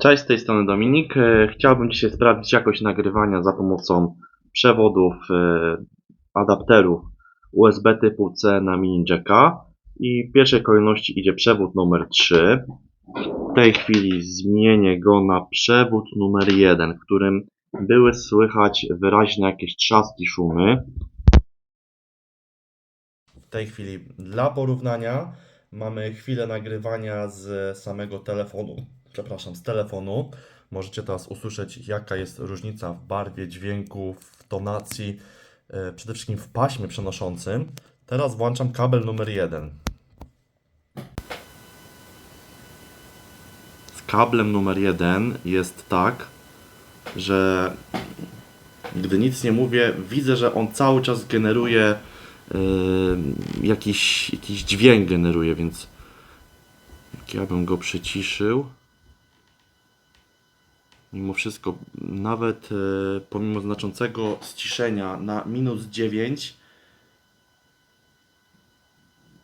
Cześć, z tej strony Dominik. E, Chciałbym dzisiaj sprawdzić jakość nagrywania za pomocą przewodów, e, adapterów USB typu C na mini jacka. I w pierwszej kolejności idzie przewód numer 3. W tej chwili zmienię go na przewód numer 1, w którym były słychać wyraźne jakieś trzaski, szumy. W tej chwili dla porównania mamy chwilę nagrywania z samego telefonu, przepraszam, z telefonu. Możecie teraz usłyszeć, jaka jest różnica w barwie dźwięku, w tonacji, e, przede wszystkim w paśmie przenoszącym. Teraz włączam kabel numer 1. Z kablem numer 1 jest tak, że gdy nic nie mówię, widzę, że on cały czas generuje jakiś, jakiś dźwięk generuje, więc ja bym go przyciszył, mimo wszystko, nawet yy, pomimo znaczącego ściszenia na minus 9,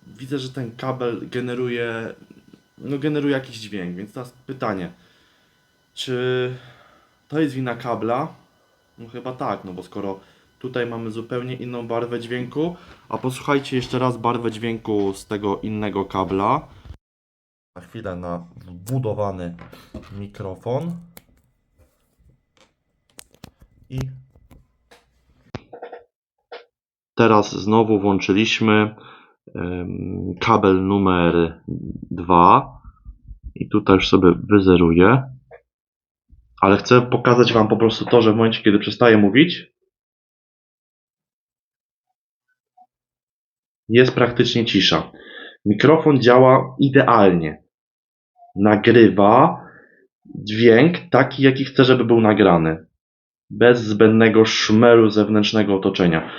widzę, że ten kabel generuje, no generuje jakiś dźwięk, więc teraz pytanie, czy to jest wina kabla? No chyba tak, no bo skoro tutaj mamy zupełnie inną barwę dźwięku, a posłuchajcie jeszcze raz barwę dźwięku z tego innego kabla. Na chwilę na wbudowany mikrofon. I teraz znowu włączyliśmy kabel numer 2 i tutaj już sobie wyzeruję. Ale chcę pokazać Wam po prostu to, że w momencie, kiedy przestaję mówić, jest praktycznie cisza. Mikrofon działa idealnie. Nagrywa dźwięk taki, jaki chcę, żeby był nagrany. Bez zbędnego szmeru zewnętrznego otoczenia.